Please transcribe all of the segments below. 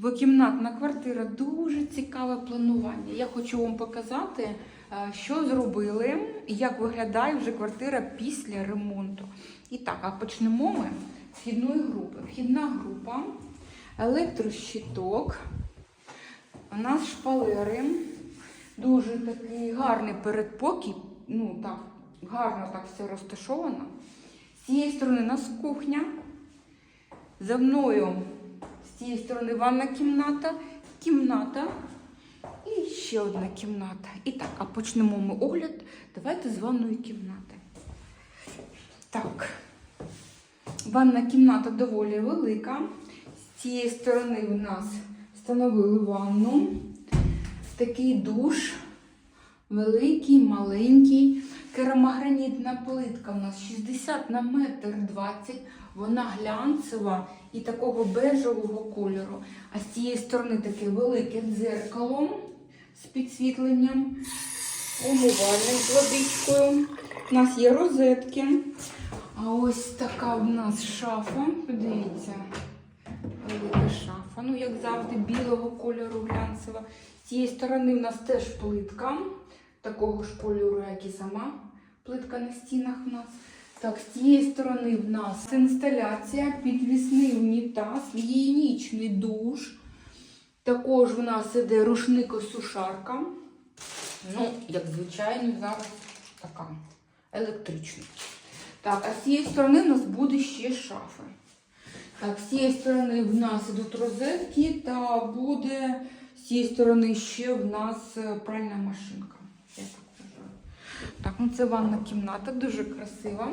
Двокімнатна квартира дуже цікаве планування. Я хочу вам показати, е, що зробили і як виглядає вже квартира після ремонту. І так, а почнемо ми з вхідної групи. Вхідна група, електрощиток, у нас шпалери, дуже такий гарний передпокій. Ну так, гарно так все розташовано. З цієї сторони у нас кухня. За мною цієї сторони ванна кімната, кімната і ще одна кімната. І так, а почнемо ми огляд. Давайте з ванної кімнати. Так, ванна кімната доволі велика. З цієї сторони у нас встановили ванну. Такий душ. Великий, маленький. Керамогранітна плитка у нас 60 на метр 20. Вона глянцева і такого бежевого кольору. А з цієї сторони таке велике дзеркало з підсвітленням, умивальник з водичкою. У нас є розетки. А ось така в нас шафа. Подивіться, велика шафа. Ну, як завжди, білого кольору глянцева. З цієї сторони в нас теж плитка, такого ж кольору, як і сама плитка на стінах в нас. Так, з цієї сторони в нас інсталяція, підвісний унітаз, гігієнічний душ. Також в нас іде рушникосушарка. Ну, як звичайно, зараз така електрична. Так, а з цієї сторони в нас буде ще шафи. Так, з цієї сторони в нас ідуть розетки, та буде з цієї сторони ще в нас е, пральна машинка. Я так. Так, ну це ванна кімната, дуже красива.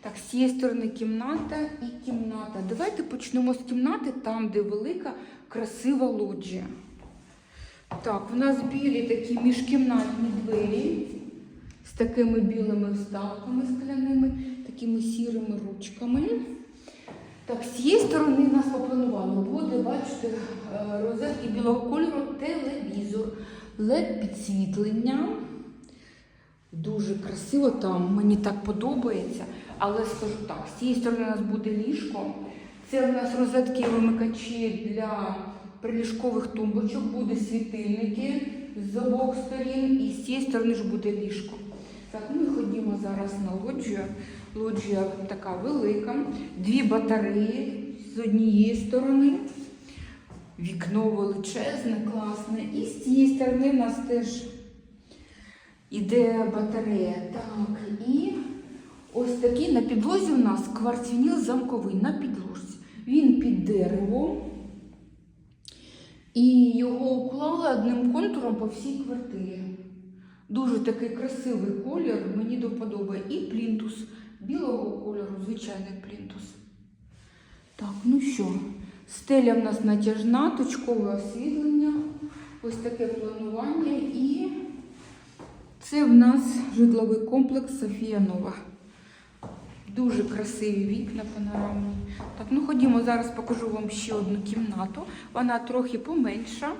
Так, з цієї сторони кімната і кімната. Давайте почнемо з кімнати, там, де велика, красива лоджія. Так, у нас білі такі міжкімнатні двері з такими білими вставками скляними, такими сірими ручками. Так, з цієї сторони нас попланувало. Буде, бачите, е, розетки білого кольору, телевізор, led підсвітлення. Дуже красиво там, мені так подобається. Але скажу так, з цієї сторони у нас буде ліжко. Це у нас розетки вимикачі для приліжкових тумбочок, буде світильники з обох сторін, і з цієї сторони ж буде ліжко. Так, ну і ходімо зараз на лоджію. Лоджія така велика, дві батареї з однієї сторони. Вікно величезне, класне. І з цієї сторони в нас теж іде батарея. Так, і ось такий на підлозі у нас кварцвініл замковий на підложці. Він під деревом. І його уклали одним контуром по всій квартирі. Дуже такий красивий колір, мені до вподоби. І плінтус білого кольору, звичайний плінтус. Так, ну що, стеля в нас натяжна, точкове освітлення, ось таке планування і це в нас житловий комплекс Софія Нова. Дуже красиві вікна панорамні. Так, ну ходімо, зараз покажу вам ще одну кімнату. Вона трохи поменша.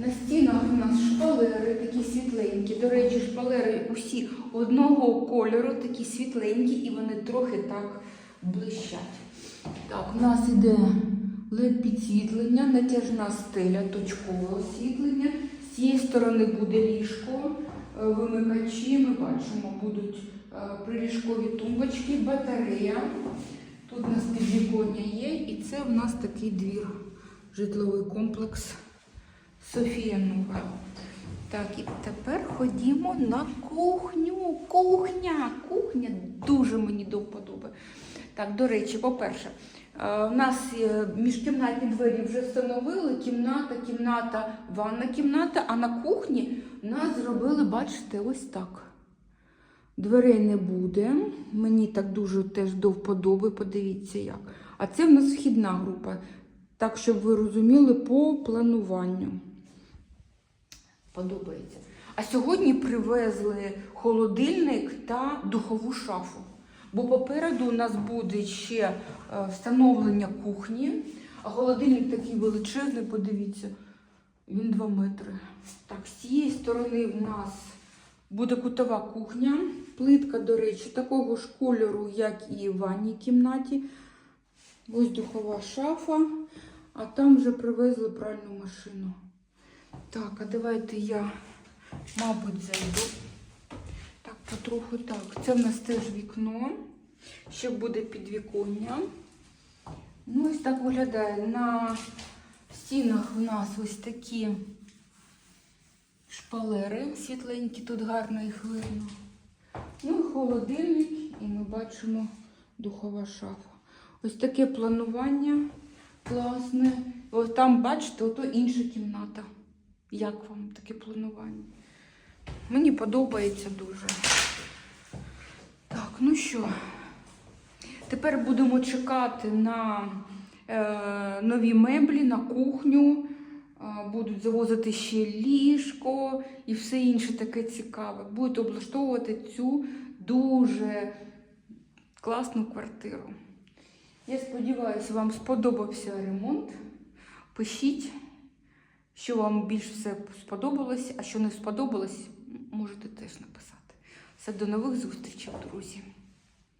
На стінах у нас шпалери такі світленькі. До речі, шпалери усі одного кольору, такі світленькі, і вони трохи так блищать. Так, у нас іде led підсвітлення, натяжна стеля, точкове освітлення. З цієї сторони буде ліжко, е, вимикачі. Ми бачимо, будуть е, приліжкові тумбочки, батарея. Тут у нас підвіконня є, і це в нас такий двір, житловий комплекс. Софія Нова. Так, і тепер ходімо на кухню. Кухня, кухня дуже мені до вподоби. Так, до речі, по-перше, е, у нас е, міжкімнатні двері вже встановили. Кімната, кімната, ванна кімната, а на кухні нас зробили, бачите, ось так. Дверей не буде. Мені так дуже теж до вподоби, подивіться як. А це в нас вхідна група. Так, щоб ви розуміли по плануванню. Подобається. А сьогодні привезли холодильник та духову шафу. Бо попереду у нас буде ще е, встановлення кухні, а холодильник такий величезний, подивіться, він 2 метри. Так, з цієї сторони в нас буде кутова кухня. Плитка, до речі, такого ж кольору, як і в ванній кімнаті. Ось духова шафа. А там вже привезли пральну машину. Так, а давайте я, мабуть, зайду. Так, потроху так. Це в нас теж вікно. Ще буде підвіконня. Ну, ось так виглядає. На стінах в нас ось такі шпалери світленькі, тут гарно їх видно. Ну і холодильник, і ми бачимо духова шафа. Ось таке планування класне. Ось там, бачите, ото інша кімната. Як вам таке планування? Мені подобається дуже. Так, ну що, тепер будемо чекати на е, нові меблі, на кухню. Е, Будуть завозити ще ліжко і все інше таке цікаве. Будуть облаштовувати цю дуже класну квартиру. Я сподіваюся, вам сподобався ремонт. Пишіть, що вам більше все сподобалось, а що не сподобалось, можете теж написати. Все, до нових зустрічей, друзі.